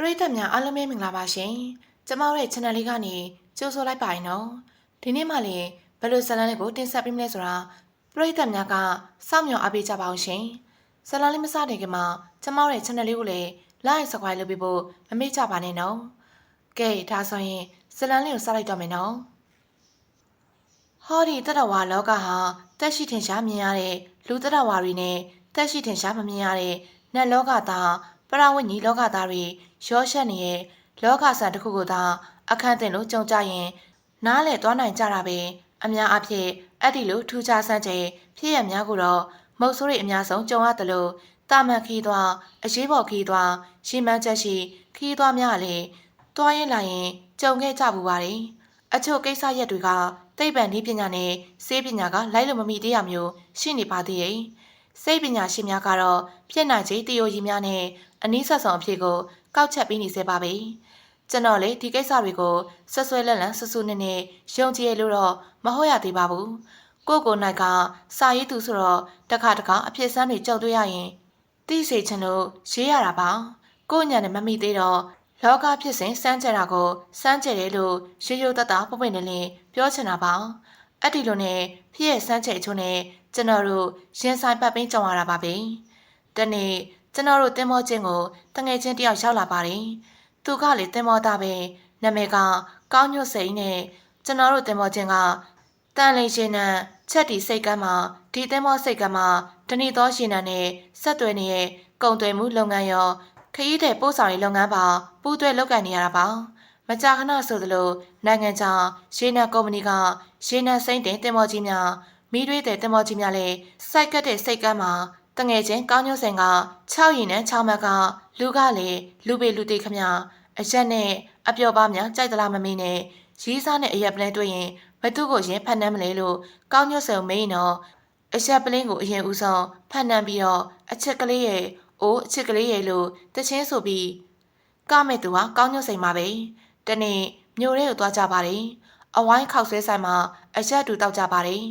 ပရိသတ်များအားလုံးပဲမင်္ဂလာပါရှင်ကျမတို့ရဲ့ channel လေးကနေကြိုဆိုလိုက်ပါရင်နော်ဒီနေ့မှလည်းဘယ်လိုဇာတ်လမ်းလေးကိုတင်ဆက်ပေးမလဲဆိုတာပရိသတ်များကစောင့်မျှော်အားပေးကြပါအောင်ရှင်ဇာတ်လမ်းလေးမစတင်ခင်မှာကျမတို့ရဲ့ channel လေးကိုလည်း like subscribe လုပ်ပေးဖို့မမေ့ကြပါနဲ့နော်ကဲဒါဆိုရင်ဇာတ်လမ်းလေးကိုစလိုက်တော့မယ်နော်ဟောဒီတတဝါလောကဟာတက်ရှိထင်ရှားမြင်ရတဲ့လူတတဝါတွေနဲ့တက်ရှိထင်ရှားမမြင်ရတဲ့နတ်လောကသား ပရဝိညာဉ်လောကသားတွေရောရှက်နေတဲ့လောကဆန်တစ်ခုကိုသာအခန့်တင်လို့ကြုံကြရင် နားလေသွားနိုင်ကြတာပဲအများအဖြစ်အဲ့ဒီလိုထူးခြားဆန်းကျင်ဖြစ်ရများကိုတော့မုတ်ဆိုးတွေအများဆုံးကြုံရတယ်လို့တာမန်ခီးသွားအရေးပေါ်ခီးသွားရှင်းမန်းချက်ရှိခီးသွားများလည်းတွားရင်လာရင်ကြုံခဲ့ကြဘူးပါတယ်အချို့ကိစ္စရက်တွေကသိပ္ပံနည်းပညာနဲ့စေပညာကလိုက်လို့မမီသေးရမျိုးရှိနေပါသေးရဲ့စိတ်ပညာရှင်များကတော့ဖြစ်နိုင်ခြေတည်ရည်များနဲ့ အနည်းဆက်ဆုံးအဖြစ်ကိုကောက်ချက်ပြီးနေစေပါပဲကျွန်တော်လေဒီကိစ္စတွေကိုဆွဆွဲလက်လန်ဆဆူနေနေယုံကြည်ရလို့တော့မဟုတ်ရသေးပါဘူးကိုကိုနိုင်ကစာရေးသူဆိုတော့တခါတခါအဖြစ်ဆန်းတွေကြောက်တွေ့ရရင်သိစေချင်လို့ရေးရတာပါကိုညာနဲ့မမိသေးတော့လောကဖြစ်စဉ်စမ်းကြတာကိုစမ်းကြတယ်လို့ရေရိုးတတပပွင့်နေလင်းပြောချင်တာပါအဲ့ဒီလိုနဲ့ဖြစ်ရဲ့စမ်းချက်အချို့နဲ့ကျွန်တော်တို့ရင်ဆိုင်ပတ်ပင်းကြုံရတာပါပဲတနေ့ ကျွန်တော်တို့တင်မောချင်းကိုတငယ်ချင်းတယောက်ရောက်လာပါတယ်သူကလေတင်မောသားပဲနာမည်ကကောင်းညွတ်စိန်နဲ့ကျွန်တော်တို့တင်မောချင်းကတန်လင်းရှင်နဲ့ချက်တီစိတ်ကမ်းမှာဒီတင်မောစိတ်ကမ်းမှာတဏီသောရှင်နဲ့ဆက်သွယ်နေတဲ့ကုံသွယ်မှုလုပ်ငန်းရောခရီးတဲ့ပို့ဆောင်ရေးလုပ်ငန်းပါပူးတွဲလုပ်ကိုင်နေရတာပါမကြာခဏဆိုသလိုနိုင်ငံခြားရှေးနာကုမ္ပဏီကရှေးနာစိမ့်တင်တင်မောကြီးများမိတွေးတဲ့တင်မောကြီးများလည်းစိုက်ကတ်တဲ့စိတ်ကမ်းမှာ တငယ်ချင်းကောင်းညွန့်စင်က6ရင်နဲ့6မက်ကလူကလည်းလူပေလူသေးခမအရက်နဲ့အပျော်ပါများကြိုက်သလားမမေးနဲ့ရီးစားနဲ့အရက်ပလင်းတွေ့ရင်ဘသူကိုရင်ဖတ်နှမ်းမလဲလို့ကောင်းညွန့်စင်မေးရင်တော့အရက်ပလင်းကိုအရင်ဦးဆုံးဖတ်နှမ်းပြီးတော့အချက်ကလေးရဲ့အိုးအချက်ကလေးရဲ့လို့တချင်းဆိုပြီးကမဲ့သူကကောင်းညွန့်စင်ပါပဲတနေ့မြို့ရဲကိုသွားကြပါတယ်အဝိုင်းခောက်ဆွဲဆိုင်မှာအရက်တူတောက်ကြပါတယ်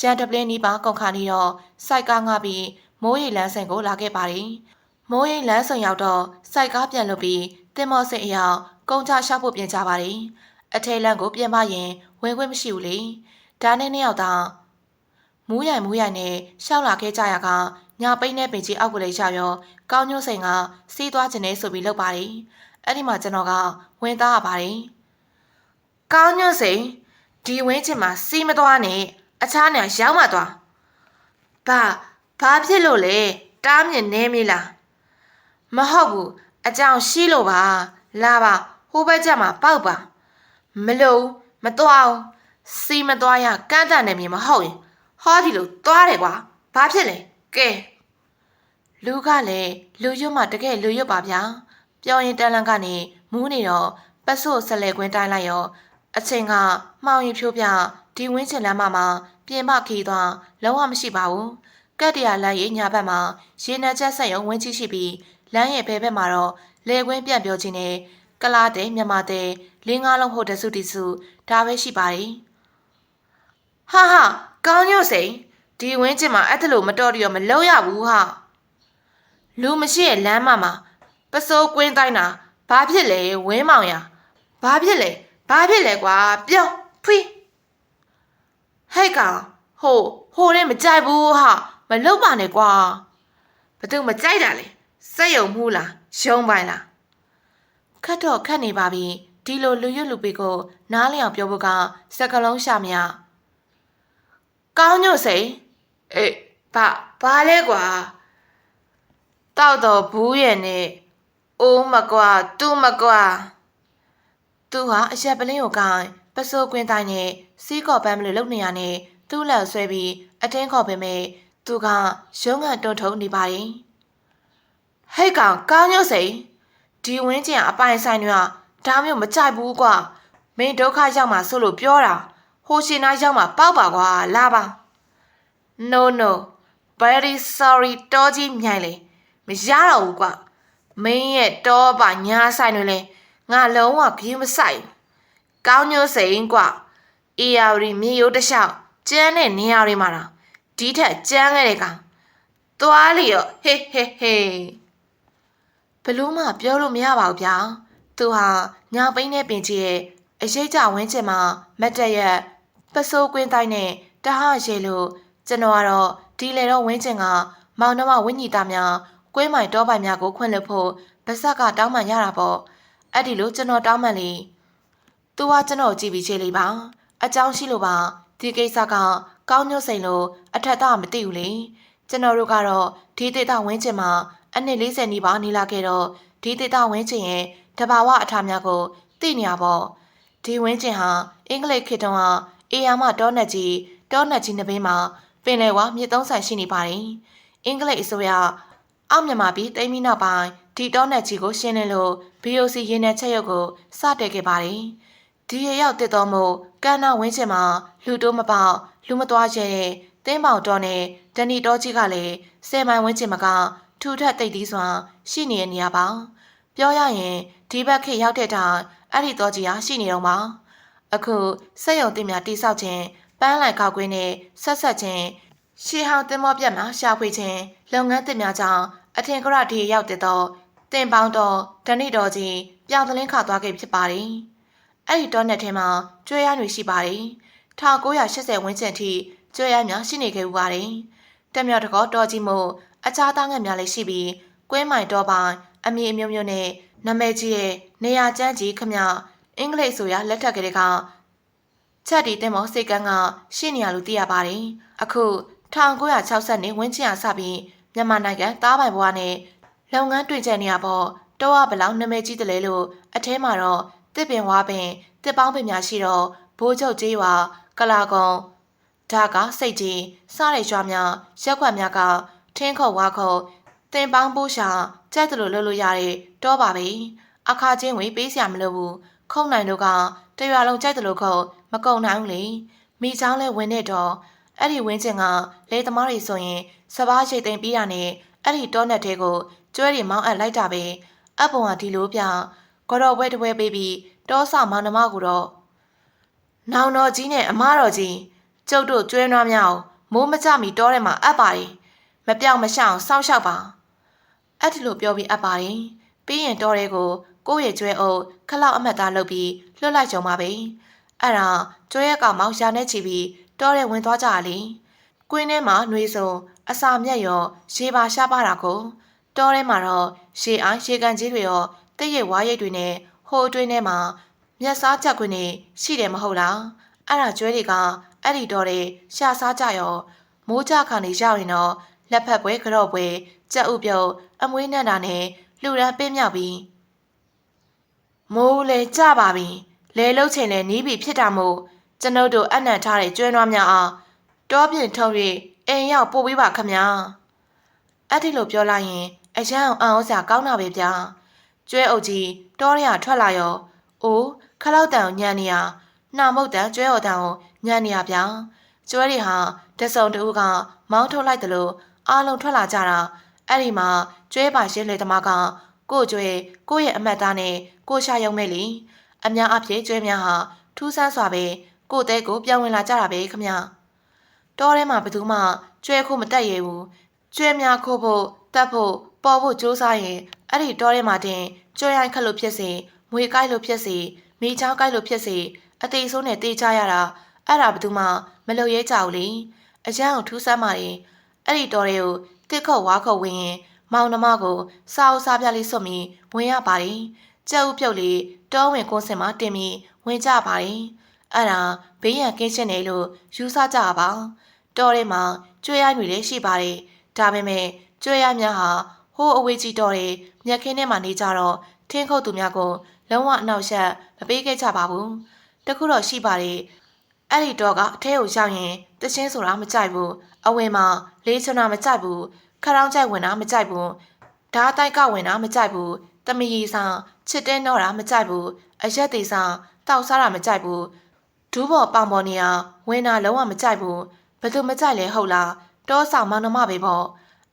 ရန်တပလင်းနီးပါကုန်ခါနေတော့စိုက်ကားငါပြီး မိုးရိပ်လန်းဆင်ကိုလာခဲ့ပါတယ်။မိုးရိပ်လန်းဆင်ရောက်တော့စိုက်ကားပြန်လုပ်ပြီးတင်မော့စင်အယောင်ကုန်းချရှောက်ဖို့ပြင်ကြပါတယ်။အထေလန်းကိုပြင်ပါရင်ဝင်ခွင့်မရှိဘူးလေ။ဒါနဲ့နှစ်ယောက်သာမူးရိုင်မူးရိုင်နဲ့ရှောက်လာခဲ့ကြရကညာပိန်းနဲ့ပင်ကြီးအောက်ကလေးရောက်ရောကောင်းညွန့်စိန်ကစီးသွားခြင်းနဲ့ဆိုပြီးလုပ်ပါတယ်။အဲ့ဒီမှာကျွန်တော်ကဝင်သားရပါတယ်။ကောင်းညွန့်စိန်ဒီဝင်းချင်မှာစီးမသွားနဲ့အခြားနေရောက်မှသွား။ဘာ ဘာဖြစ်လို့လဲတားမြင်နေမေးလားမဟုတ်ဘူးအကြောင်းရှိလို့ပါလာပါဟိုဘက်ကျမှာပေါက်ပါမလို့မသွားအောင်စီမသွားရကန့်တန်နေမြေမဟုတ်ရင်ဟောဒီလိုသွားတယ်ကွာဘာဖြစ်လဲကဲလူကလည်းလူရွတ်မှတကယ်လူရွတ်ပါဗျာပြောရင်တန်လန်ကနေမူးနေတော့ပတ်စို့ဆက်လက်ကွင်းတိုင်းလိုက်ရောအချိန်ကမှောင်ရင်ဖြိုးပြဒီဝင်းချင်လမ်းမမှာပြင်ပခီးသွားလုံးဝမရှိပါဘူး ကတ်တရလမ်းရဲ့ညာဘက်မှာရေနံချက်ဆက်ရုံဝင်းချိရှိပြီးလမ်းရဲ့ဘဲဘက်မှာတော့လေကွင်းပြန့်ပြောခြင်းနဲ့ကလာတဲ့မြန်မာတဲ့လင်းကားလုံးဟိုတစုတီစုဒါပဲရှိပါတယ်ဟာဟာကောင်းညို့စိန်ဒီဝင်းချင်မှာအဲ့ဒါလို့မတော်တရောမလောက်ရဘူးဟာလူမရှိရဲ့လမ်းမမှာပစိုးကွင်းတိုင်းတာဘာဖြစ်လဲဝင်းမောင်ရဘာဖြစ်လဲဘာဖြစ်လဲကွာပြောဖွီးဟဲ့ကောင်ဟိုဟိုနဲ့မကြိုက်ဘူးဟာ မလုတ်ပါနဲ့ကွာဘသူမကြိုက်တာလဲစက်ယုံမှုလားရှုံးပိုင်းလားခတ်တော့ခတ်နေပါပြီဒီလိုလူရွတ်လူပေကိုနားလျောင်ပြောဖို့ကစက်ကလုံးရှာမရကောင်းညို့စိန်အေးဘာဘာလဲကွာတောက်တော့ဘူးရဲ့နဲ့အိုးမကွာတူးမကွာသူဟာအရက်ပလင်းကိုကိုင်းပစိုးကွင်းတိုင်းနဲ့စီးကော်ပန်းမလို့လုံနေရနဲ့သူ့လက်ဆွဲပြီးအတင်းခေါ်ပေမဲ့ သူကရုံးကတွန်းထုံနေပါတယ်ဟဲ့ကောင်ကောင်းညို့စိန်ဒီဝင်းကျင်အပိုင်ဆိုင်တွေကဒါမျိုးမကြိုက်ဘူးကွာမင်းဒုက္ခရောက်မှာဆိုလို့ပြောတာဟိုရှင်နာရောက်မှာပေါက်ပါကွာလာပါ no no very sorry တော်ကြီးမြိုင်လေမရတော့ဘူးကွာမင်းရဲ့တောပါညာဆိုင်တွေလဲငါလုံးဝခင်းမဆိုင်ကောင်းညို့စိန်ကွာအေယာရီမြေရိုးတစ်လျှောက်ကျန်းတဲ့နေရာတွေမှာတော့ ဒီထက်ကြမ်းခဲ့တဲ့ကောင်သွားလျော့ဟေးဟေးဟေးဘလို့မှပြောလို့မရပါဘူးဗျာသူဟာညာပိန်းနဲ့ပင်ကြီးရဲ့အရေးကြဝင်းချင်မှာမတ်တက်ရက်ပစိုးကွင်းတိုင်းနဲ့တဟရေလို့ကျွန်တော်ကတော့ဒီလေတော့ဝင်းချင်ကမောင်နှမဝင်းညီသားများကွင်းမိုင်တောပိုင်များကိုခွင့်လွှတ်ဖို့ဗစက်ကတောင်းပန်ရတာပေါ့အဲ့ဒီလိုကျွန်တော်တောင်းပန်လေသူကကျွန်တော်ကြည့်ပြီးချေလေးပါအကြောင်းရှိလို့ပါဒီကိစ္စက ကောင်းညွတ်စိန်လို့အထက်သားမသိဘူးလေကျွန်တော်တို့ကတော့ဒီဒေတာဝင်းချင်မှာအနှစ်40နီးပါးနေလာခဲ့တော့ဒီဒေတာဝင်းချင်ရဲ့တဘာဝအထာများကိုသိနေရပေါ့ဒီဝင်းချင်ဟာအင်္ဂလိပ်ခေတ်တုန်းကအေယာမတောနက်ကြီးတောနက်ကြီးနှစ်ဘေးမှာပင်လယ်ဝါမြစ်သုံးဆိုင်ရှိနေပါတယ်အင်္ဂလိပ်အစိုးရအောက်မြန်မာပြည်တိမ်မီနောက်ပိုင်းဒီတောနက်ကြီးကိုရှင်းလင်းလို့ BOC ရင်းနှက်ချက်ရုပ်ကိုစတက်ခဲ့ပါတယ်ဒီရရောက်တစ်တော်မို့ကန်းနာဝင်းချင်မှာလူတိုးမပေါလူမသွားချဲတဲ့တင်းပေါင်တော်နဲ့ဒဏီတော်ကြီးကလည်းဆယ်မိုင်ဝင်းချင်မကထူထပ်တိတ်သီးစွာ ရှိနေတဲ့နေရာပါပြောရရင်ဒီဘက်ခေတ်ရောက်တဲ့တိုင်အဲ့ဒီတော်ကြီးဟာရှိနေတော့မှာအခုစက်ရုံတင်များတိဆောက်ခြင်းပန်းလိုက်ခောက်ကွင်းနဲ့ဆက်ဆက်ခြင်းရှေးဟောင်းတင်မောပြတ်မှာရှာဖွေခြင်းလုပ်ငန်းတင်များကြောင့်အထင်ကရဒီရောက်တဲ့တော့တင်ပေါင်းတော်ဓဏိတော်ကြီးပြောင်းသလင်းခါသွားခဲ့ဖြစ်ပါတယ်အဲ့ဒီတော net ထဲမှာကျွဲရတွေရှိပါတယ် 1980ဝန်းကျင်ထိကျွဲရများရှိနေခဲ့ဥပါတယ်တက်မြောက်တကောတော်ကြီးမို့အခြားသားငယ်များလည်းရှိပြီးကွင်းမိုင်တော်ပိုင်းအမည်အမျိုးမျိုးနဲ့နာမည်ကြီးရဲ့နေရာကျန်းကြီးခမအင်္ဂလိပ်ဆိုရလက်ထက်ကလေးကချက်တီတင်မောစိတ်ကန်းကရှင်းနေရလို့သိရပါတယ်အခု1960နှစ်ဝင်းချင်ရစပြီးမြန်မာနိုင်ငံတားပိုင်ဘွားနဲ့လုပ်ငန်းတွေ့ကြနေရပေါ့တော့ဘလောက်နာမည်ကြီးတယ်လဲလို့အထဲမှာတော့တစ်ပင်ဝါပင်တစ်ပေါင်းပင်များရှိတော့ဘိုးချုပ်ကြီးဝါ ကလာကုံဒါကစိတ်ကြီးစားရရွာများရက်ခွက်များကထင်းခုတ်ဝါခုတ်တင်ပေါင်းပိုးရှာကြက်တလို့လှုပ်လို့ရတဲ့တောပါပဲအခါချင်းဝင်ပေးစရာမလိုဘူးခုံနိုင်တို့ကတရွာလုံးကြိုက်တယ်လို့ခုတ်မကုံနိုင်ဘူးလေမိချောင်းလဲဝင်နေတော့အဲ့ဒီဝင်းကျင်ကလေသမားတွေဆိုရင်စပားရှိတ်သိမ်းပြီးတာနဲ့အဲ့ဒီတောနက်တဲကိုကျွဲတွေမောင်းအပ်လိုက်တာပဲအပုံကဒီလိုပြကော်တော်ဘွဲတပွဲပေးပြီးတောဆမောင်နှမကိုတော့ နောင်တော်ကြီးနဲ့အမတော်ကြီးကျုပ်တို့ကျွဲနွားများမိုးမကြမီတောထဲမှာအပ်ပါတယ်မပြောင်မရှောင်စောင့်ရှောက်ပါအဲ့ဒီလိုပြောပြီးအပ်ပါတယ်ပြီးရင်တောထဲကိုကိုယ့်ရဲ့ကျွဲအုပ်ခလောက်အမှတ်သားလုပ်ပြီးလွတ်လိုက်ကြုံပါပဲအဲ့ဒါကျွဲရကောင်မောင်ရှာနဲ့ချီပြီးတောထဲဝင်သွားကြလေကွင်းထဲမှာနှွေးစုံအစာမြက်ရောရေပါရှားပါတာကိုတောထဲမှာတော့ရေအိုင်းရေကန်ကြီးတွေရောတည့်ရဝါရိတ်တွေနဲ့ဟိုအတွင်းထဲမှာ မျက်စားချက်ခွင်းနေရှိတယ်မဟုတ်လားအဲ့ဒါကျွဲတွေကအဲ့ဒီတော့တဲ့ရှာစားကြရောမိုးကြခါနေရောက်ရင်တော့လက်ဖက်ပွဲကြော့ပွဲကြက်ဥပြုတ်အမွေးနဲ့တာနဲ့လူရန်ပင်းမြောက်ပြီးမိုးလေကြပါပြီလဲလုတ်ချင်လဲနီးပြီဖြစ်တာမို့ကျွန်ုပ်တို့အနံ့ထားတဲ့ကျွဲနွားများအားတောပြင်ထုံ၍အိမ်ရောက်ပို့ပေးပါခမညာအဲ့ဒီလိုပြောလိုက်ရင်အရန်အောင်အံ့ဩစရာကောင်းတာပဲဗျာကျွဲအုပ်ကြီးတောရရထွက်လာရောအိုး ခလောက်တန်ညံနေရနှာမုတ်တန်ကျွဲော်တန်ကိုညံနေရဗျာကျွဲတွေဟာတဆုံတူကမောင်းထုတ်လိုက်တယ်လို့အားလုံးထွက်လာကြတာအဲ့ဒီမှာကျွဲပါရှင်းလေသမားကကို့ကျွဲကို့ရဲ့အမတ်သားနဲ့ကိုရှာရုံမဲ့လीအများအပြည့်ကျွဲများဟာထူးဆန်းစွာပဲကို့တဲကိုပြောင်းဝင်လာကြတာပဲခမတောထဲမှာဘယ်သူမှကျွဲခုမတက်ရဘူးကျွဲများခိုးဖို့တက်ဖို့ပေါ်ဖို့စူးစမ်းရင်အဲ့ဒီတောထဲမှာတင်ကျွဲရိုင်းခက်လို့ဖြစ်စေမွေကိုက်လို့ဖြစ်စေ မိချောင်းကိုက်လို့ဖြစ်စေအသေးဆိုးနဲ့တေးချရတာအဲ့ဒါဘယ်သူမှမလုပ်ရဲကြဘူးလေအရန်ကိုထူးဆန်းပါလေအဲ့ဒီတောတွေကိုတစ်ခုတ်ဝါခုတ်ဝင်ရင်မောင်နှမကိုစားအုပ်စားပြလေးစွတ်ပြီးဝင်ရပါတယ်ကြက်ဥပြုတ်လေးတောဝင်ကွန်းစင်မှာတင်ပြီးဝင်ကြပါတယ်အဲ့ဒါဘေးရန်ကင်းရှင်းတယ်လို့ယူဆကြပါတောထဲမှာကျွေးရတွေလည်းရှိပါတယ်ဒါပေမဲ့ကျွေးရများဟာဟိုးအဝေးကြီးတော်တွေမြက်ခင်းထဲမှာနေကြတော့ထင်းခုတ်သူများကို လုံးဝအနောက်ရှက်မပေးခဲ့ကြပါဘူးတခုတော့ရှိပါတယ်အဲ့ဒီတော့ကအထဲကိုရောက်ရင်တချင်းဆိုတာမကြိုက်ဘူးအဝင်မှာလေးချွနာမကြိုက်ဘူးခရောင်းကြိုက်ဝင်တာမကြိုက်ဘူးဓာတ်တိုက်ကဝင်တာမကြိုက်ဘူးတမရီဆောင်ချစ်တင်းတော့တာမကြိုက်ဘူးအရက်သေးဆောင်တောက်စားတာမကြိုက်ဘူးဒူးဘော်ပောင်ပေါ်နေရဝင်တာလုံးဝမကြိုက်ဘူးဘယ်သူမကြိုက်လဲဟုတ်လားတောဆောင်မောင်နှမပဲပေါ့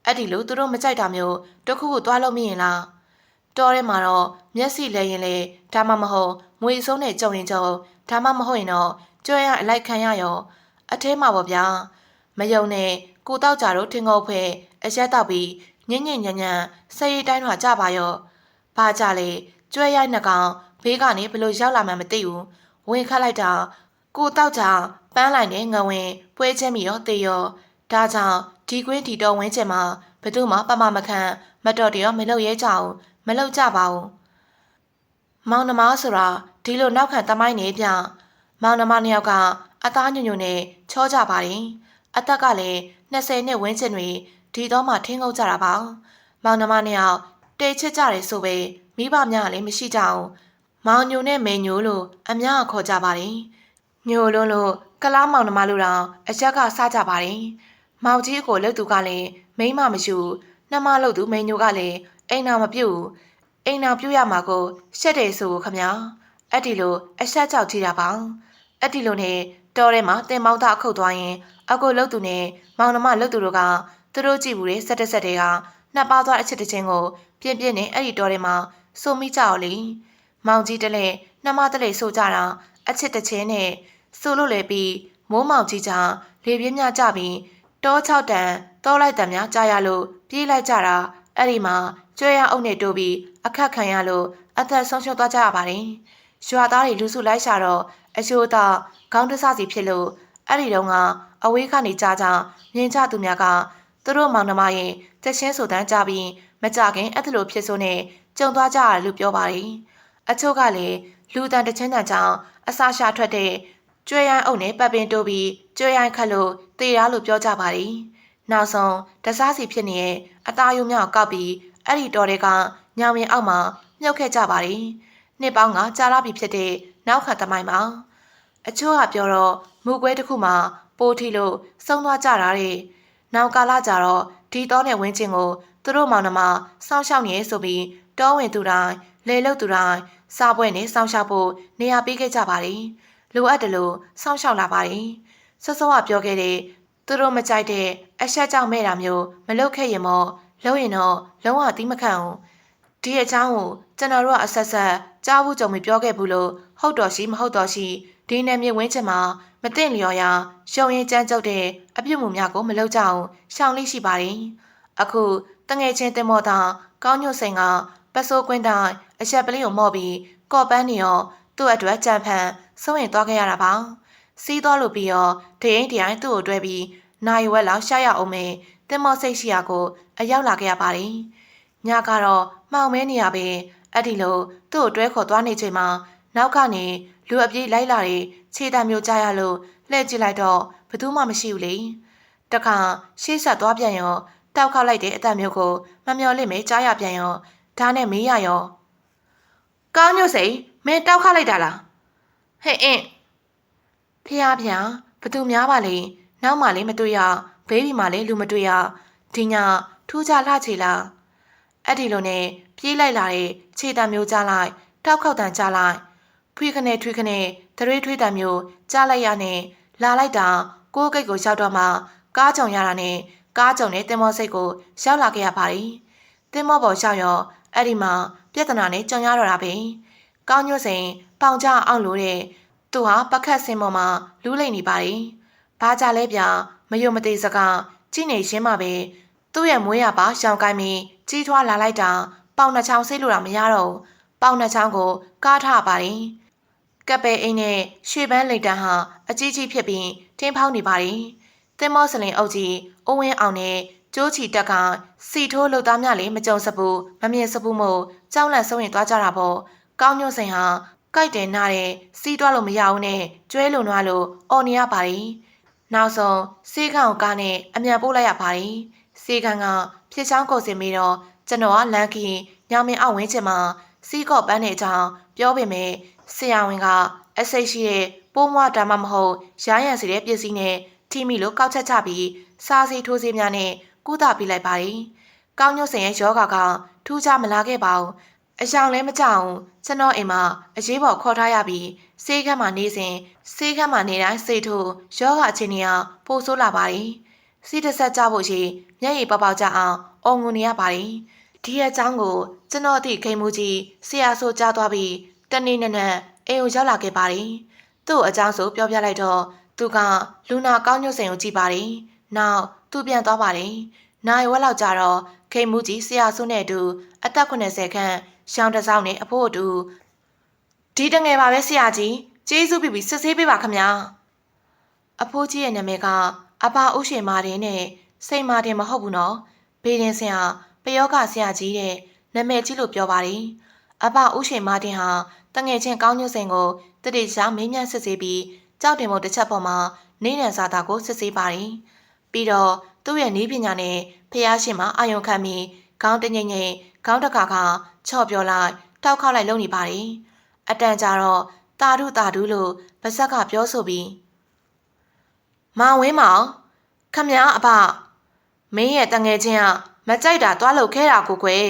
အဲ့ဒီလိုသူတို့မကြိုက်တာမျိုးတခုခုသွားလို့မရင်လား တောထဲမှာတော့မျက်စိလဲရင်လေဒါမှမဟုတ်မွေဆုံးနဲ့ကြုံရင်ကြုံဒါမှမဟုတ်ရင်တော့ကြွရအလိုက်ခံရရောအထဲမှာပေါ့ဗျာမယုံနဲ့ကိုတောက်ကြတော့ထင်ကုန်ဖွဲ့အရက်တော့ပြီးညင်ညင်ညံ့ညံ့ဆယ်ရီတိုင်းထွာကြပါရော။ဘာကြလဲကျွဲရိုက်နှကောင်ဘေးကနေဘလို့ရောက်လာမှမသိဘူး။ဝင်ခတ်လိုက်တာကိုတောက်ကြပန်းလိုက်နဲ့ငဝင်ပွဲချင်းမီရောတေရောဒါကြောင့်ဒီကွင်းဒီတော်ဝင်းချင်မှာဘယ်သူမှပမမခံမတော်တရောမလုပ်ရဲကြအောင် မလုပ်ကြပါဘူး။မောင်နှမဆိုတာဒီလိုနောက်ခံတမိုင်းနေပြမောင်နှမနှစ်ယောက်ကအသားညွညွနဲ့ချောကြပါတယ်။အသက်ကလည်း20နှစ်ဝန်းကျင်တွေဒီတော့မှထင်းငုပ်ကြတာပါ။မောင်နှမနှစ်ယောက်တေချစ်ကြတယ်ဆိုပဲမိဘများလည်းမရှိကြအောင်မောင်ညိုနဲ့မေညိုလို့အများခေါ်ကြပါတယ်။ညိုလုံးလို့ကလားမောင်နှမလို့တော့အချက်ကစားကြပါတယ်။မောင်ကြီးကိုလှုပ်သူကလည်းမိမမရှိဘူး။နှမလှုပ်သူမေညိုကလည်း အိမ်နာမပြုတ်အိမ်နာပြုတ်ရမှာကိုရှက်တယ်ဆိုခမ။အဲ့ဒီလိုအဆက်ကြောက်ကြည့်တာပါ။အဲ့ဒီလိုနဲ့တော်ထဲမှာတင်မောင်းသားအခုတ်သွားရင်အကိုလှုပ်သူနဲ့မောင်နှမလှုပ်သူတို့ကသူတို့ကြည့်ဘူးတဲ့ဆက်တက်ဆက်တွေကနှစ်ပါးသွားအချစ်တစ်ချင်းကိုပြင်းပြင်းနဲ့အဲ့ဒီတော်ထဲမှာစိုးမိကြအောင်လေမောင်ကြီးတလဲနှမတလဲဆိုကြတာအချစ်တစ်ချင်းနဲ့ဆိုလို့လေပြီးမိုးမောင်ကြီးကြလေပြင်းများကြပြီးတော၆တန်တောလိုက်တံများကြာရလို့ပြေးလိုက်ကြတာ အဲ့ဒီမှာကျွဲရအုပ်နဲ့တိုးပြီးအခက်ခံရလို့အသက်ဆုံးရှုံးသွားကြရပါတယ်ရွာသားတွေလူစုလိုက်ရှာတော့အချို့တော့ခေါင်းတဆစီဖြစ်လို့အဲ့ဒီတုန်းကအဝေးကနေကြားကြမြင်ကြသူများကသူတို့မောင်နှမရဲ့တက်ရှင်းဆိုတန်းကြပြီးမကြခင်အဲ့လိုဖြစ်ဆိုနဲ့ကြုံသွားကြရလို့ပြောပါတယ်အချို့ကလည်းလူတန်တချင်းတန်ကြောင့်အစာရှာထွက်တဲ့ကျွဲရိုင်းအုပ်နဲ့ပတ်ပင်တိုးပြီးကျွဲရိုင်းခတ်လို့တေရလို့ပြောကြပါတယ် နောက်ဆုံးတစားစီဖြစ်နေရဲ့အသားယုံမြောက်ကောက်ပြီးအဲ့ဒီတော်တွေကညောင်ရင်အောက်မှာမြုပ်ခဲ့ကြပါတယ်နှစ်ပေါင်းကကြာလာပြီဖြစ်တဲ့နောက်ခါတမိုင်းမှာအချို့ကပြောတော့မူကွဲတစ်ခုမှာပိုးထီလို့ဆုံးသွားကြတာတဲ့နောက်ကာလကြတော့ဒီတော့နဲ့ဝင်းချင်းကိုသူတို့မောင်နှမစောင့်ရှောက်နေဆိုပြီးတောဝင်သူတိုင်းလေလုတ်သူတိုင်းစားပွဲနဲ့စောင့်ရှောက်ဖို့နေရာပေးခဲ့ကြပါတယ်လိုအပ်တယ်လို့စောင့်ရှောက်လာပါတယ်စောစောကပြောခဲ့တဲ့ သူတို့မကြိုက်တဲ့အဆက်ကြောင့်မဲ့တာမျိုးမလုပ်ခဲ့ရင်မောလုံးရင်တော့လုံးဝသီးမခံဘူးဒီအကြောင်းကိုကျွန်တော်တို့ကအဆက်ဆက်ကြားဘူးကြုံပြီးပြောခဲ့ဘူးလို့ဟုတ်တော်ရှိမဟုတ်တော်ရှိဒီနယ်မြေဝင်းချင်မှာမသိလျော်ရာရှုံရင်ကြမ်းကြုတ်တဲ့အပြုတ်မှုများကိုမလုပ်ကြအောင်ရှောင်လိရှိပါတယ်အခုတငယ်ချင်းတင်မော်တာကောင်းညွတ်စိန်ကပတ်စိုးကွင်းတိုင်းအချက်ပလေးကိုမော့ပြီးကော့ပန်းနေရောသူ့အတွက်ကြံဖန်ဆုံးရင်သွားခဲ့ရတာပါ စီးသွားလို့ပြီးရောဒိရင်တိုင်းသူ့ကိုတွဲပြီးနိုင်ဝက်လောက်ရှာရအောင်မယ်တင်မော်စိတ်ရှိရာကိုအရောက်လာခဲ့ရပါတယ်ညကတော့မှောင်မဲနေရပဲအဲ့ဒီလိုသူ့ကိုတွဲခေါ်သွားနေချိန်မှာနောက်ကနေလူအပြေးလိုက်လာတဲ့ခြေတံမျိုးကြားရလို့လှည့်ကြည့်လိုက်တော့ဘယ်သူမှမရှိဘူးလေတခါရှေ့ဆက်သွားပြန်ရောတောက်ခောက်လိုက်တဲ့အတမျိုးကိုမမျော်လင့်မေကြားရပြန်ရောဒါနဲ့မေးရရောကောင်းညို့စိမင်းတောက်ခောက်လိုက်တာလားဟဲ့အင်း ဖះဖះဘသူများပါလေနောက်မှလည်းမတွေ့ရဘေးဘီမှလည်းလူမတွေ့ရဒီညထူးခြားလှချေလားအဲ့ဒီလိုနဲ့ပြေးလိုက်လာတဲ့ခြေတံမျိုးကြားလိုက်တောက်ခောက်တန်ကြားလိုက်ဖွေးခနဲ့ထွေးခနဲ့တရွေးထွေးတံမျိုးကြားလိုက်ရနဲ့လာလိုက်တာကိုယ်ကိတ်ကိုရောက်တော့မှကားကြုံရတာနဲ့ကားကြုံတဲ့တင်မောစိတ်ကိုရောက်လာခဲ့ရပါတယ်။တင်မောပေါ်ရောက်ရောအဲ့ဒီမှာပြဿနာနဲ့ကြုံရတော့တာပဲ။ကောင်းညွတ်စိန်ပေါင်ကြအောင်လို့တဲ့ သူဟာပကတ်စင်ပေါ်မှာလူးလိမ့်နေပါတယ်။ဘာကြလဲဗျာမယုံမသေးစကားကြည့်နေရှင်းမှာပဲသူ့ရဲ့မွေးရပါရှောင်းကိုင်းပြီးကြီးထွားလာလိုက်တာပေါင်နှချောင်းဆေးလို့တာမရတော့ပေါင်နှချောင်းကိုကားထားပါတယ်။ကပ်ပဲအိမ်နဲ့ရွှေပန်းလိတ်တန်းဟာအကြီးကြီးဖြစ်ပြီးထင်းဖောင်းနေပါတယ်။သင်္မောစလင်အုပ်ကြီးအဝင်းအောင်နဲ့ကျိုးချီတက်ကစီထိုးလှုပ်သားများလည်းမကြုံစဘူးမမြင်စဘူးမို့ကြောက်လန့်ဆုံးရင်သွားကြတာပေါ့။ကောင်းညွန့်စိန်ဟာ ကြိုက်တယ်နားတယ်စီးသွားလို့မရဘူးနဲ့ကျွဲလုံနွားလို့အော်နေရပါတယ်။နောက်ဆုံးစေးခေါင်ကားနဲ့အမြန်ပို့လိုက်ရပါတယ်။စေးခေါင်ကဖြစ်ချောင်းကုန်စင်ပြီးတော့ကျွန်တော်ကလမ်းခီညောင်မင်းအောက်ဝင်းချင်မှာစီးကော့ပန်းတဲ့အကြောင်းပြောပေမဲ့ဆရာဝန်ကအစိတ်ရှိတဲ့ပိုးမွားဒါမှမဟုတ်ရိုင်းရံစီတဲ့ပစ္စည်းနဲ့ထိမိလို့ကောက်ချက်ချပြီးစားစီထိုးစီများနဲ့ကုသပေးလိုက်ပါတယ်။ကောင်းညွတ်စင်ရဲ့ယောဂါကထူးခြားမလာခဲ့ပါဘူး။ အယောင်လည်းမကြောက်ဘူး။ကျွန်တော်အိမ်မှာအရေးပေါ်ခေါ်ထားရပြီးဆေးခန်းမှာနေစဉ်ဆေးခန်းမှာနေတိုင်းစိတ်ထိုးယောဂအခြေအနေကပိုဆိုးလာပါတယ်။စီးတစ်ဆက်ကြဖို့ရှိမျက်ရည်ပေါက်ပေါက်ကြအောင်အုံငုံနေရပါတယ်။ဒီအကြောင်းကိုကျွန်တော်အသည့်ခိမ်မှုကြီးဆရာဆိုကြားသွားပြီးတနေ့နဲ့နဲ့အိမ်ကိုရောက်လာခဲ့ပါတယ်။သူ့အကြောင်းဆိုပြောပြလိုက်တော့သူကလူနာကောင်းညွတ်စိန်ကိုကြည့်ပါတယ်။နောက်သူပြန်သွားပါတယ်။နိုင်ဝက်လောက်ကြာတော့ခိမ်မှုကြီးဆရာဆုနဲ့အတူအသက်80ခန့် ရှောင်းတစ်စောင်းနဲ့အဖိုးအတူဒီတငယ်ပါပဲဆရာကြီးကျေးဇူးပြုပြီးစစ်ဆေးပေးပါခမညာအဖိုးကြီးရဲ့နာမည်ကအဘဥရှင်မာတင်နဲ့စိတ်မာတင်မဟုတ်ဘူးနော်ဘေးရင်ဆရာပယောဂဆရာကြီးတဲ့နာမည်ကြီးလို့ပြောပါတယ်အဘဥရှင်မာတင်ဟာတငယ်ချင်းကောင်းညွတ်စင်ကိုတတိချာမင်းမြန်စစ်ဆေးပြီးကြောက်တင်မို့တစ်ချက်ပေါ်မှာနေနံစာတာကိုစစ်ဆေးပါတယ်ပြီးတော့သူ့ရဲ့နီးပညာနဲ့ဖះရှင်မှာအာယုံခံပြီးခေါင်းတငိမ့်ငိမ့် ခေါင်းတစ်ခါခါချော့ပြောလိုက်တောက်ခောက်လိုက်လုံနေပါတယ်အတန်ကြာတော့တာဓုတာဓုလို့ပါဇက်ကပြောဆိုပြီးမောင်ဝင်းမောင်ခမည်းအဖမင်းရဲ့တငယ်ချင်းကမကြိုက်တာတွားလို့ခဲတာကိုကွယ်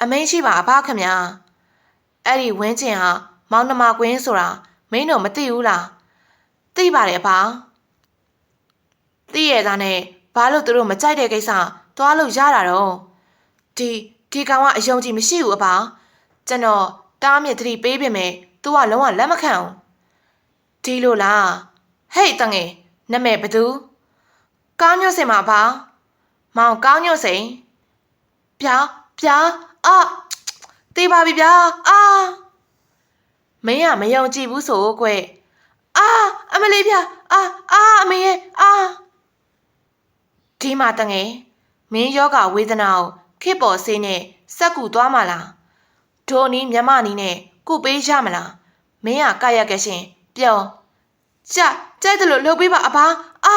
အမင်းရှိပါအဖခမည်းအဲ့ဒီဝင်းချင်းဟာမောင်နှမကွင်းဆိုတာမင်းတို့မသိဘူးလားသိပါတယ်အဖသိရတာနဲ့ဘာလို့သူတို့မကြိုက်တဲ့ကိစ္စတွားလို့ရတာတော့ဒီ ဒီကောင်ကအယုံကြည်မရှိဘူးအဖကျွန်တော်တားမြစ်သတိပေးပြင်မယ်သူကလုံးဝလက်မခံဘူးဒီလိုလားဟေ့တငယ်နမဲဘသူကောင်းညွတ်စင်မှာပါမောင်ကောင်းညွတ်စင်ဗျာဗျာအာတေးပါပြီဗျာအာမင်းကမယုံကြည်ဘူးဆိုကွအာအမလေးဗျာအာအာအမေရဲ့အာဒီမှာတငယ်မင်းယောဂဝေဒနာကို ခေတ်ပေါ်ဆေးနဲ့စက်ကူသွားမှာလားဒိုနီမြမနီနဲ့ကုပေးရမလားမင်းကကာရကရှင်ပြောကြကြိုက်တယ်လို့လှုပ်ပေးပါအဘအာ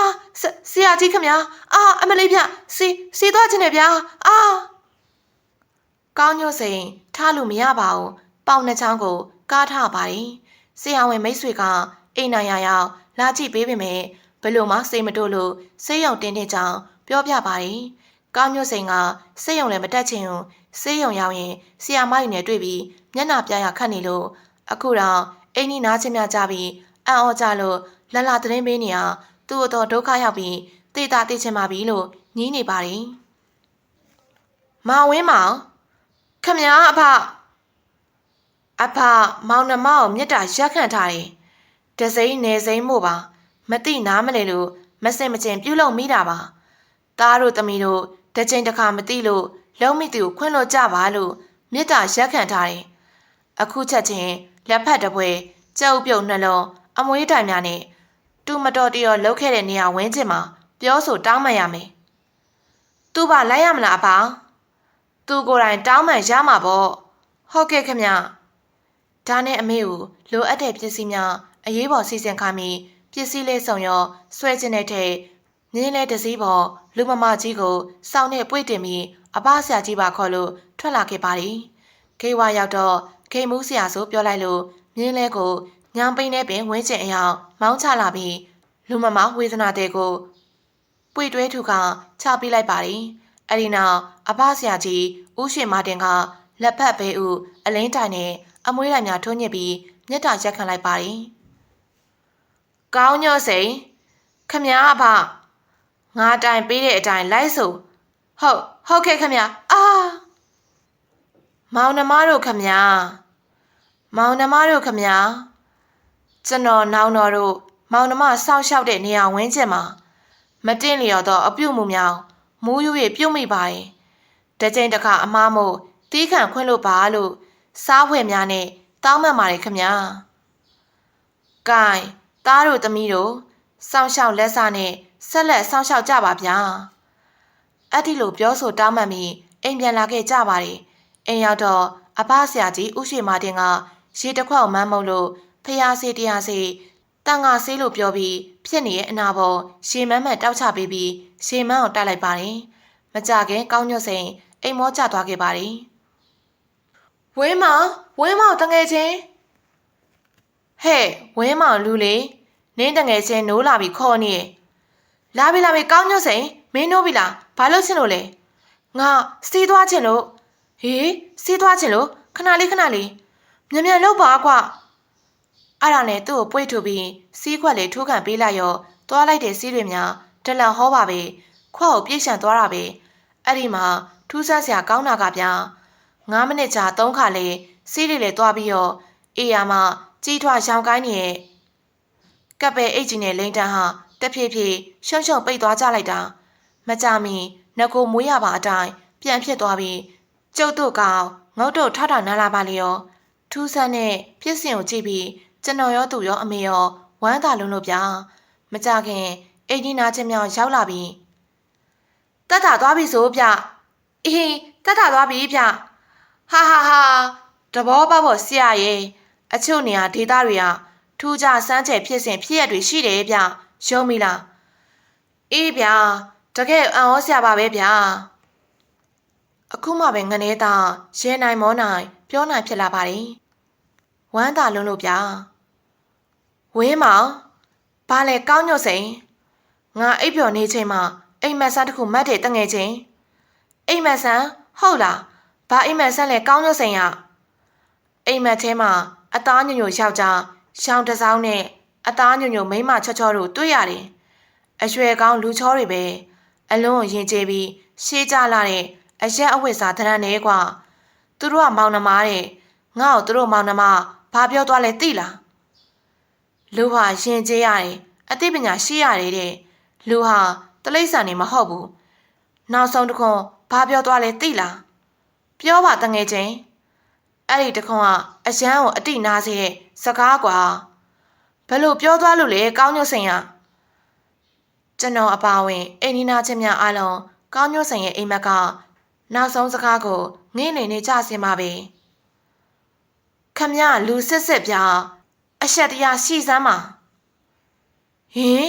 ဆရာကြီးခမအာအမလေးဗျစီစီသွားခြင်းနဲ့ဗျာအာကောင်းညွတ်စိန်ထားလို့မရပါဘူးပေါင်နှချောင်းကို ကားထားပါတယ်ဆရာဝန်မိတ်ဆွေကအိမ်နိုင်ရရောက်လာကြည့်ပေးပေမဲ့ဘလို့မှစိတ်မတို့လို့ဆေးရုံတင်တဲ့ကြောင်ပြောပြပါတယ် ကောင်းညွတ်စိန်ကဆေးရုံလည်းမတက်ချင်ဘူးဆေးရုံရောက်ရင်ဆရာမကြီးနဲ့တွေ့ပြီးမျက်နှာပြရခတ်နေလို့အခုတော့အိမ်ကြီးနားချင်းများကြပြီးအံ့ဩကြလို့လလသတင်းပေးနေအောင်သူ့အတော်ဒုက္ခရောက်ပြီးတေတာတေချင်ပါပြီလို့ညင်းနေပါတယ်။မောင်ဝင်းမောင်ခမညာအဖအဖမောင်နှမကိုမြစ်တာရက်ခံထားတယ်။တစိမ့်နေစိမ့်မို့ပါမသိနားမလဲလို့မစင်မကျင်ပြုတ်လုံမိတာပါ။သားတို့သမီးတို့ တစ်ချိန်တစ်ခါမသိလို့လုံးမိသူကိုခွင့်လို့ကြပါလို့မြစ်တာရက်ခံထားတယ်။အခုချက်ချင်းလက်ဖက်တပွဲကြောက်ပြုတ်နှလုံးအမွေးတိုင်များနဲ့တူမတော်တရောလှုပ်ခဲ့တဲ့နေရာဝင်းကျင်မှာပြောဆိုတောင်းမှန်ရမယ်။သူ့ဘာလိုက်ရမလားအဖေ။သူကိုယ်တိုင်တောင်းမှန်ရမှာပေါ့။ဟုတ်ကဲ့ခင်ဗျ။ဒါနဲ့အမေကိုလိုအပ်တဲ့ပစ္စည်းများအရေးပေါ်စီစဉ်ခါမီပစ္စည်းလေးစုံရောဆွဲခြင်းတဲ့ထက် မြင်းလဲတစည်းပေါ်လူမမကြီးကိုစောင်းနဲ့ပွေ့တင်ပြီးအပဆရာကြီးပါခေါ်လို့ထွက်လာခဲ့ပါသည်။ခေဝါရောက်တော့ခေမူးဆရာဆိုပြောလိုက်လို့မြင်းလဲကိုညောင်ပိန်နဲ့ပင်ဝင်းကျင်အယောင်မောင်းချလာပြီးလူမမဝေဒနာတဲ့ကိုပွေတွဲထူကချပြလိုက်ပါတယ်။အဲဒီနောက်အဖဆရာကြီးဦးရှင်မာတင်ကလက်ဖက်ဘဲဦးအလင်းတိုင်နဲ့အမွှေးတိုင်များထွန်းညစ်ပြီးမျက်တာရက်ခံလိုက်ပါတယ်။ကောင်းညော့စိန်ခမည်းအဖ ငါတိုင်ပေးတဲ့အတိုင်းလိုက်ဆိုဟုတ်ဟုတ်ကဲ့ခမည်းအာမောင်နှမတို့ခမည်းမောင်နှမတို့ခမည်းကျွန်တော်နောင်တော်တို့မောင်နှမစောင့်ရှောက်တဲ့နေရာဝင်းကျင်မှာမတင်လျော်တော့အပြုတ်မှုများမူးယူ၍ပြုတ်မိပါရင်တကြိမ်တစ်ခါအမားမို့တီးခံခွင့်လို့ပါလို့စားဝယ်များနဲ့တောင်းမှန်ပါတယ်ခမညာ။ကဲသားတို့သမီးတို့စောင့်ရှောက်လက်စနဲ့ ဆက်လက်စောင့်ရှောက်ကြပါဗျာ။အဲ့ဒီလိုပြောဆိုတောင်းမှန်ပြီးအိမ်ပြန်လာခဲ့ကြပါတယ်။အိမ်ရောက်တော့အဖဆရာကြီးဦးရှိမာတင်ကရေတစ်ခွက်မမ်းမုံလို့ဖျားစီတရားစီတန်ငါဆေးလို့ပြောပြီးဖြစ်နေရဲ့အနာပေါ်ရှေမန်းမှန်တောက်ချပေးပြီးရှေမန်းကိုတိုက်လိုက်ပါတယ်။မကြခင်ကောင်းညွတ်စိန်အိမ်မောကျသွားခဲ့ပါတယ်။ဝင်းမောင်ဝင်းမောင်တငယ်ချင်းဟဲ့ဝင်းမောင်လူလေနင်းတငယ်ချင်းနိုးလာပြီးခေါ်နေ လာပြီလာပြီကောင်းညွတ်စိန်မင်းနိုးပြီလားဘာလို့ချင်လို့လဲငါစီးသွားချင်လို့ဟေးစီးသွားချင်လို့ခဏလေးခဏလေးမြန်မြန်လုပ်ပါကွာအဲ့ဒါနဲ့သူ့ကိုပွေ့ထူပြီးစီးခွက်လေးထိုးခံပေးလိုက်ရောသွားလိုက်တဲ့စီးတွေများတလန်ဟောပါပဲခွက်ကိုပြည့်ရှံသွားတာပဲအဲ့ဒီမှာထူးဆန်းစရာကောင်းတာကဗျာ9မိနစ်ကြာ3ခါလေးစီးတွေလည်းသွားပြီးတော့အေးရမှာကြီးထွားရောင်ကိုင်းနေရဲ့ကပ်ပဲအိတ်ကြီးနဲ့လိန်တန်းဟာ တဖြည်းဖြည်းရှုံရှုံပိတ်သွားကြလိုက်တာမကြမီနှကိုမွေးရပါအတိုင်းပြန်ဖြစ်သွားပြီးကျုပ်တို့ကောင်ငုတ်တို့ထထနားလာပါလေရောထူးဆန်းတဲ့ဖြစ်စဉ်ကိုကြည့်ပြီးကျွန်တော်ရောသူရောအမေရောဝမ်းသာလုံးလို့ဗျာမကြခင်အိမ်ဒီနာချင်းမြောင်ရောက်လာပြီးတက်တာသွားပြီဆိုဗျအေးတက်တာသွားပြီဗျဟာဟာဟာတဘောပေါက်ဖို့ဆရာရဲ့အချို့နေရာဒေသတွေကထူးခြားစမ်းချေဖြစ်စဉ်ဖြစ်ရတွေရှိတယ်ဗျ ရှုံးပြီလားအေးဗျာတကယ်အံ့ဩစရာပါပဲဗျာအခုမှပဲငနေသားရဲနိုင်မောနိုင်ပြောနိုင်ဖြစ်လာပါတယ်။ဝမ်းသာလုံးလို့ဗျာ။ဝင်းမောင်ဘာလဲကောင်းညွတ်စိန်ငါအိပ်ပျော်နေချိန်မှာအိမ်မက်ဆန်းတစ်ခုမတ်တယ်တငယ်ချင်းအိမ်မက်ဆန်းဟုတ်လားဘာအိမ်မက်ဆန်းလဲကောင်းညွတ်စိန်ရအိမ်မက်ထဲမှာအသားညွညွယောက်ျားရှောင်းတစ်စောင်းနဲ့ အသားညွညွမိန်းမချောချောတို့တွေ့ရတယ်။အရွယ်ကောင်းလူချောတွေပဲအလုံးကိုရင်ကျေးပြီးရှေးကြလာတဲ့အရက်အဝတ်စားတရံနေကွာသူတို့ကမောင်နှမတဲ့ငါ့ကိုသူတို့မောင်နှမဘာပြောသွားလဲသိလားလူဟာရင်ကျေးရတယ်အသိပညာရှိရတယ်တဲ့လူဟာတလိษံနေမဟုတ်ဘူးနောက်ဆုံးတစ်ခွန်းဘာပြောသွားလဲသိလားပြောပါတငယ်ချင်းအဲ့ဒီတခွန်းကအရန်ကိုအတိနာစေတဲ့စကားကွာ ဘယ်လိုပြောသွားလို့လဲကောင်းညွတ်စိန်ရကျွန်တော်အပါဝင်အိမ်နီးနားချင်းများအားလုံးကောင်းညွတ်စိန်ရဲ့အိမ်မက်ကနောက်ဆုံးစကားကိုငင်းနေနေကြစင်ပါပဲခမရလူစစ်စစ်ပြအဆက်တရားရှိစမ်းပါဟင်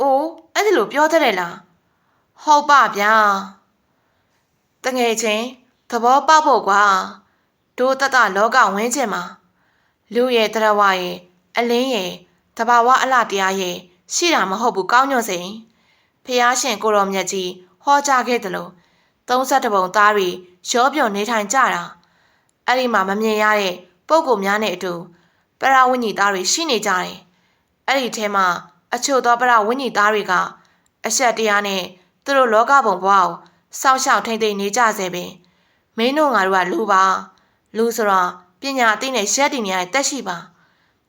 အိုးအဲ့ဒီလိုပြောတတ်တယ်လားဟုတ်ပါဗျာတငယ်ချင်းသဘောပေါက်ဖို့ကွာဒိုးတတလောကဝင်းကျင်မှာလူရဲ့တရဝရဲ့ အလင်းရဲ့တဘာဝအလှတရားရဲ့ရှိတာမဟုတ်ဘူးကောင်းညွန့်စိန်ဖះရှင်ကိုရောမြတ်ကြီးဟောကြားခဲ့တယ်လို့32ပုံသားတွေရောပြောနေထိုင်ကြတာအဲ့ဒီမှာမမြင်ရတဲ့ပုံကိုများနဲ့အတူပရဝိညာဉ်သားတွေရှိနေကြတယ်အဲ့ဒီထဲမှာအချို့သောပရဝိညာဉ်သားတွေကအဆက်တရားနဲ့သူတို့လောကဘုံဘဝကိုစောင့်ရှောက်ထိမ့်သိမ့်နေကြစေပင်မင်းတို့ငါတို့ကလူပါလူဆိုတော့ပညာအသိနဲ့ရက်တည်နေရတဲ့တက်ရှိပါ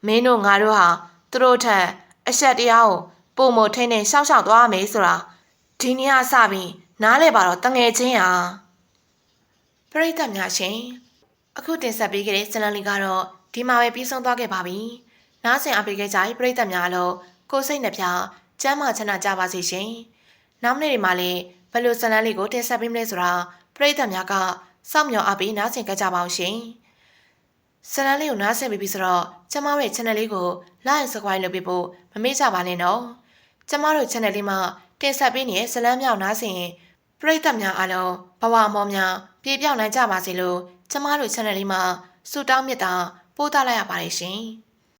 မင်းတို့ငါတို့ဟာသူတို့ထက်အဆက်တရားကိုပုံမထိန်နဲ့ရှောက်ရှောက်သွားမယ်ဆိုတာဒီနေ့ကစပြီးနားလဲပါတော့တငယ်ချင်းဟာပရိသတ်များရှင်အခုတင်ဆက်ပေးခဲ့တဲ့ဇလန်လေးကတော့ဒီမှာပဲပြီးဆုံးသွားခဲ့ပါပြီနားဆင်အပေးခဲ့ကြတဲ့ပရိသတ်များလို့ကိုယ်စိတ်နှပြကျမ်းမာချမ်းသာကြပါစေရှင်နောက်နေ့ဒီမှာလည်းဘယ်လိုဇလန်လေးကိုတင်ဆက်ပေးမလဲဆိုတာပရိသတ်များကစောင့်မျှော်အားပေးနားဆင်ကြကြပါအောင်ရှင် ဇလန်လေးကိုနားဆင်ပြီးပြီဆိုတော့ကျမတို့ရဲ့ channel လေးကို like and subscribe လုပ်ပေးဖို့မမေ့ကြပါနဲ့နော်ကျမတို့ channel လေးမှာတင်ဆက်ပေးနေတဲ့ဇလန်းမြောက်နားဆင်ပရိသတ်များအားလုံးဘဝမောများပြည့်ပြောင်းနိုင်ကြပါစေလို့ကျမတို့ channel လေးမှာဆုတောင်းမေတ္တာပို့သလိုက်ရပါတယ်ရှင်။